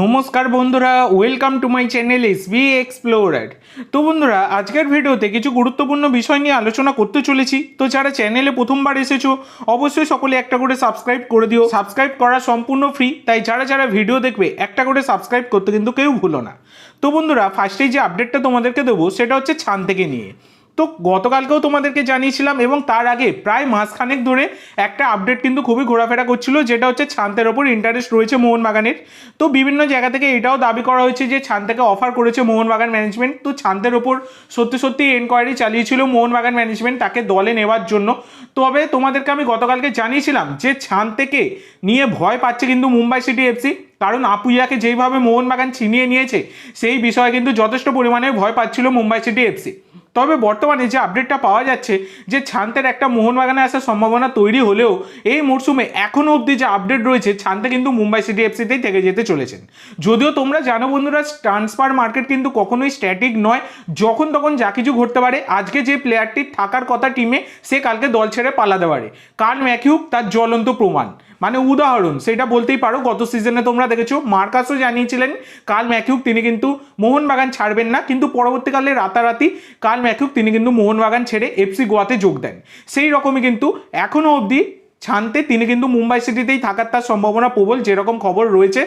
নমস্কার বন্ধুরা welcome to my channel S B explorer তো বন্ধুরা, আজকের ভিডিওতে কিছু গুরুত্বপূর্ণ বিষয় নিয়ে আলোচনা করতে চলেছি। তো যারা চ্যানেলে প্রথমবার এসেছ, অবশ্যই সকলে একটা করে সাবস্ক্রাইব করে দিও। সাবস্ক্রাইব করা সম্পূর্ণ ফ্রি তাই যারা যারা ভিডিও দেখবে, একটা করে সাবস্ক্রাইব করতে কিন্তু কেউ ভুলো না। তো বন্ধুরা ফার্স্টেই যে আপডেটটা তোমাদেরকে দেবো, সেটা হচ্ছে ছান থেকে নিয়ে। তো গতকালকেও তোমাদেরকে জানিয়েছিলাম এবং তার আগে প্রায় মাসখানেক ধরে একটা আপডেট কিন্তু খুবই ঘোরাফেরা করছিল, যেটা হচ্ছে ছান্তের ওপর ইন্টারেস্ট রয়েছে মোহনবাগানের। তো বিভিন্ন জায়গা থেকে এটাও দাবি করা হয়েছে যে ছান থেকে অফার করেছে মোহনবাগান ম্যানেজমেন্ট তো ছান্তের ওপর সত্যি সত্যি এনকোয়ারি চালিয়েছিল মোহনবাগান ম্যানেজমেন্ট তাকে দলে নেওয়ার জন্য। তবে তোমাদেরকে আমি গতকালকে জানিয়েছিলাম যে ছান থেকে নিয়ে ভয় পাচ্ছে কিন্তু মুম্বাই সিটি এফসি কারণ আপুইয়াকে যেইভাবে মোহনবাগান ছিনিয়ে নিয়েছে, সেই বিষয়ে কিন্তু যথেষ্ট পরিমাণে ভয় পাচ্ছিল মুম্বাই সিটি এফসি তবে বর্তমানে যে আপডেটটা পাওয়া যাচ্ছে, যে ছান্তের একটা মোহনবাগানে আসার সম্ভাবনা তৈরি হলেও এই মরশুমে এখনও অবধি যে আপডেট রয়েছে, ছান্তে কিন্তু মুম্বাই সিটি এফসিতেই থেকে যেতে চলেছেন। যদিও তোমরা জানো বন্ধুরা ট্রান্সফার মার্কেট কিন্তু কখনোই স্ট্যাটিক নয়। যখন তখন যা কিছু ঘটতে পারে, আজকে যে প্লেয়ারটি থাকার কথা টিমে সে কালকে দল ছেড়ে পালাতে পারে কার্ল ম্যাকিউক তার জ্বলন্ত প্রমাণ। মানে উদাহরণ, সেটা বলতেই পারো, গত সিজনে তোমরা দেখেছ, মার্কাসও জানিয়েছিলেন কাল ম্যাকিউক তিনি কিন্তু মোহনবাগান ছাড়বেন না, কিন্তু পরবর্তীকালে রাতারাতি কাল ম্যাকিউক তিনি কিন্তু মোহনবাগান ছেড়ে এফসি গোয়াতে যোগ দেন। সেই রকমই কিন্তু এখনও অবধি ছানতে তিনি কিন্তু মুম্বাই সিটিতেই থাকার তার সম্ভাবনা প্রবল, যেরকম খবর রয়েছে।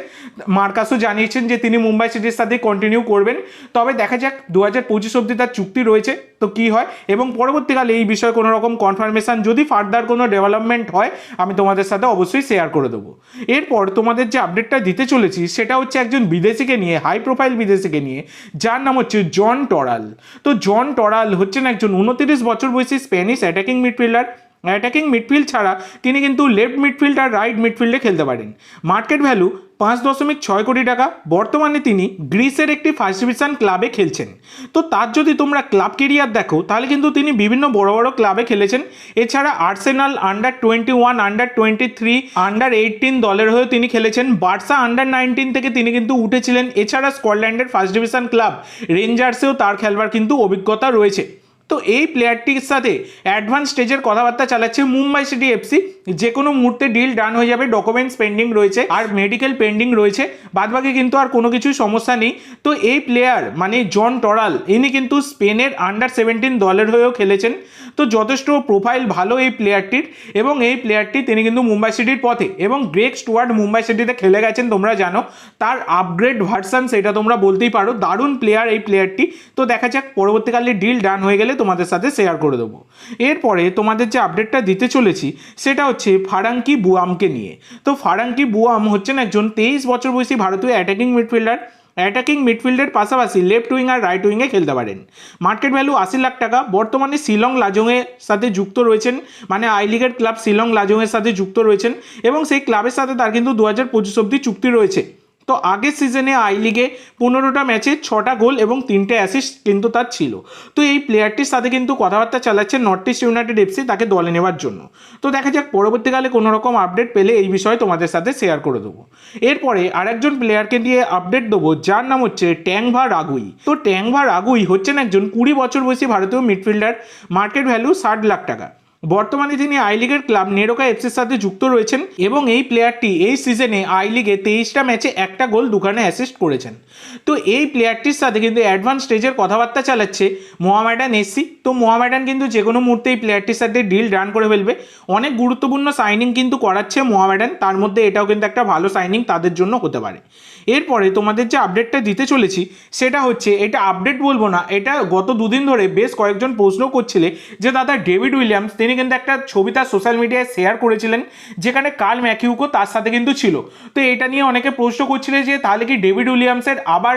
মার্কাসও জানিয়েছেন যে তিনি মুম্বাই সিটির সাথে কন্টিনিউ করবেন। তবে দেখা যাক দু হাজার পঁচিশ অব্দি তার চুক্তি রয়েছে, তো কি হয়? এবং পরবর্তীকালে এই বিষয়ে কোনো রকম কনফার্মেশন যদি ফার্দার কোনো ডেভেলপমেন্ট হয়, আমি তোমাদের সাথে অবশ্যই শেয়ার করে দেবো। এরপর তোমাদের যে আপডেটটা দিতে চলেছি, সেটা হচ্ছে একজন বিদেশিকে নিয়ে হাই প্রোফাইল বিদেশিকে নিয়ে, যার নাম হচ্ছে জন টরাল। তো জন টরাল হচ্ছেন একজন উনত্রিশ বছর বয়সী Spanish attacking midfielder attacking midfield ছাড়া তিনি কিন্তু লেফট মিডফিল্ড আর রাইট মিডফিল্ডে খেলতে পারেন। মার্কেট ভ্যালু পাঁচ দশমিক ছয় কোটি টাকা, বর্তমানে তিনি গ্রিসের একটি ফার্স্ট ডিভিশন ক্লাবে খেলছেন। তো তার যদি তোমরা ক্লাব কেরিয়ার দেখো, তাহলে কিন্তু তিনি বিভিন্ন বড় বড় ক্লাবে খেলেছেন। এছাড়া Arsenal under twenty one under twenty three under eighteen দলের হয়েও তিনি খেলেছেন। বার্সা আন্ডার নাইনটিন থেকে তিনি কিন্তু উঠেছিলেন। এছাড়া স্কটল্যান্ডের ফার্স্ট ডিভিশন ক্লাব রেঞ্জার্সেও তার খেলবার কিন্তু অভিজ্ঞতা রয়েছে। তো এই প্লেয়ারটির সাথে অ্যাডভান্স স্টেজের কথাবার্তা চালাচ্ছে মুম্বাই সিটি এফসি যে কোনো মুহূর্তে ডিল ডান হয়ে যাবে ডকুমেন্টস পেন্ডিং রয়েছে, আর মেডিকেল পেন্ডিং রয়েছে। বাদবাকি কিন্তু আর কোনো কিছুই সমস্যা নেই। তো এই প্লেয়ার মানে জন টরাল, ইনি কিন্তু স্পেনের আন্ডার সেভেন্টিন দলের হয়েও খেলেছেন। তো যথেষ্ট প্রোফাইল ভালো এই প্লেয়ারটির এবং এই প্লেয়ারটি তিনি কিন্তু মুম্বাই সিটির পথে এবং গ্রেক স্টুয়ার্ড মুম্বাই সিটিতে খেলে গেছেন, তোমরা জানো। তার আপগ্রেড ভার্সান সেটা তোমরা বলতেই পারো। দারুণ প্লেয়ার এই প্লেয়ারটি তো দেখা যাক, পরবর্তীকালে ডিল ডান হয়ে গেলে তোমাদের সাথে শেয়ার করে দেবো। এরপরে তোমাদের যে আপডেটটা দিতে চলেছি, সেটা হচ্ছে ফারাঙ্কি বুয়ামকে নিয়ে। তো ফারাঙ্কি বুয়াম হচ্ছেন একজন তেইশ বছর বয়সী ভারতীয় অ্যাটাকিং মিডফিল্ডার অ্যাটাকিং মিডফিল্ডের পাশাপাশি লেফট উইং আর রাইট উইংয়ে খেলতে পারেন। মার্কেট ভ্যালু আশি লাখ টাকা। বর্তমানে শিলং লাজংয়ের সাথে যুক্ত রয়েছেন। মানে আই লিগের ক্লাব শিলং লাজংয়ের সাথে যুক্ত রয়েছেন। এবং সেই ক্লাবের সাথে তার কিন্তু দু হাজার পঁচিশ অব্দি চুক্তি রয়েছে। তো আগের সিজনে আই লিগে পনেরোটা ম্যাচে ছটা গোল এবং তিনটে অ্যাসিস্ট কিন্তু তার ছিল। তো এই প্লেয়ারটির সাথে কিন্তু কথাবার্তা চালাচ্ছে নর্থ ইস্ট ইউনাইটেড এফসি তাকে দলে নেওয়ার জন্য। তো দেখা যাক পরবর্তীকালে কোনো রকম আপডেট পেলে এই বিষয়ে তোমাদের সাথে শেয়ার করে দেবো। এরপরে আরেকজন প্লেয়ারকে দিয়ে আপডেট দেবো, যার নাম হচ্ছে ট্যাংভা রাগুই তো ট্যাংভা রাগুই হচ্ছেন একজন কুড়ি বছর বয়সী ভারতীয় মিডফিল্ডার মার্কেট ভ্যালু ষাট লাখ টাকা। বর্তমানে তিনি আই লিগের ক্লাব নেরোকা এফসির সাথে যুক্ত রয়েছেন এবং এই প্লেয়ারটি এই সিজনে আই লিগে তেইশটা ম্যাচে একটা গোল, দুখানে অ্যাসিস্ট করেছেন। তো এই প্লেয়ারটির সাথে কিন্তু অ্যাডভান্স স্টেজের কথাবার্তা চালাচ্ছে মোহামেডান এসসি তো মোহামেডান কিন্তু যে কোনো মুহূর্তে এই প্লেয়ারটির সাথে ডিল রান করে ফেলবে। অনেক গুরুত্বপূর্ণ সাইনিং কিন্তু করাচ্ছে মোহামেডান। তার মধ্যে এটাও কিন্তু একটা ভালো সাইনিং তাদের জন্য হতে পারে। এরপরে তোমাদের যে আপডেটটা দিতে চলেছি, সেটা হচ্ছে এটা আপডেট বলব না, এটা গত দুদিন ধরে বেশ কয়েকজন প্রশ্ন করছিলে যে দাদা ডেভিড উইলিয়ামস তিনি কিন্তু একটা ছবি তার সোশ্যাল মিডিয়ায় শেয়ার করেছিলেন, যেখানে কার্ল ম্যাকিউকো তার সাথে কিন্তু ছিল। তো এটা নিয়ে অনেকে প্রশ্ন করছিলেন যে তাহলে কি ডেভিড উইলিয়ামসের আবার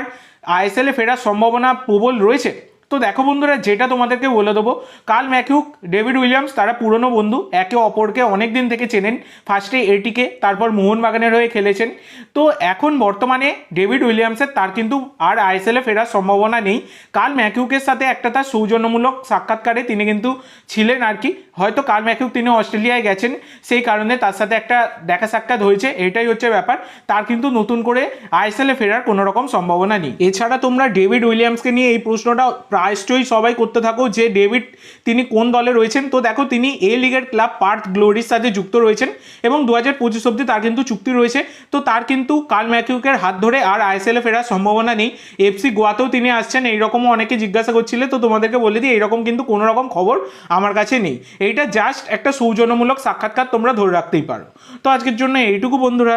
আইএসএলে ফেরার সম্ভাবনা প্রবল রয়েছে? তো দেখো বন্ধুরা, যেটা তোমাদেরকে বলে দেবো কাল ম্যাকিউক ডেভিড উইলিয়ামস, তারা পুরনো বন্ধু, একে অপরকে অনেক দিন থেকে চেনেন। ফার্স্টে এটিকে, তারপর মোহনবাগানের হয়ে খেলেছেন। তো এখন বর্তমানে ডেভিড উইলিয়ামসের, তার কিন্তু আর আইএসএলে ফেরার সম্ভাবনা নেই। কাল ম্যাকিউকের সাথে একটা তার সৌজন্যমূলক সাক্ষাৎকারে তিনি কিন্তু ছিলেন আর কি। হয়তো কাল ম্যাকিউক তিনি অস্ট্রেলিয়ায় গেছেন, সেই কারণে তার সাথে একটা দেখা সাক্ষাৎ হয়েছে, এটাই হচ্ছে ব্যাপার। তার কিন্তু নতুন করে আইএসএলে ফেরার কোনো রকম সম্ভাবনা নেই। এছাড়া তোমরা ডেভিড উইলিয়ামসকে নিয়ে এই প্রশ্নটা প্রায়শই সবাই করতে থাকো, যে ডেভিড তিনি কোন দলে রয়েছেন? তো দেখো, তিনি এ লিগের ক্লাব পার্থ গ্লোরির সাথে যুক্ত রয়েছেন এবং দু হাজার পঁচিশ অব্দি তার কিন্তু চুক্তি রয়েছে। তো তার কিন্তু কাল ম্যাকিউকের হাত ধরে আর আইএসএলে ফেরার সম্ভাবনা নেই। এফসি গোয়াতেও তিনি আসছেন, এইরকমও অনেকে জিজ্ঞাসা করছিলে, তো তোমাদেরকে বলে দিই এইরকম কিন্তু কোনো রকম খবর আমার কাছে নেই। এইটা জাস্ট একটা সৌজন্যমূলক সাক্ষাৎকার তোমরা ধরে রাখতেই পারো। তো আজকের জন্য এইটুকু বন্ধুরা।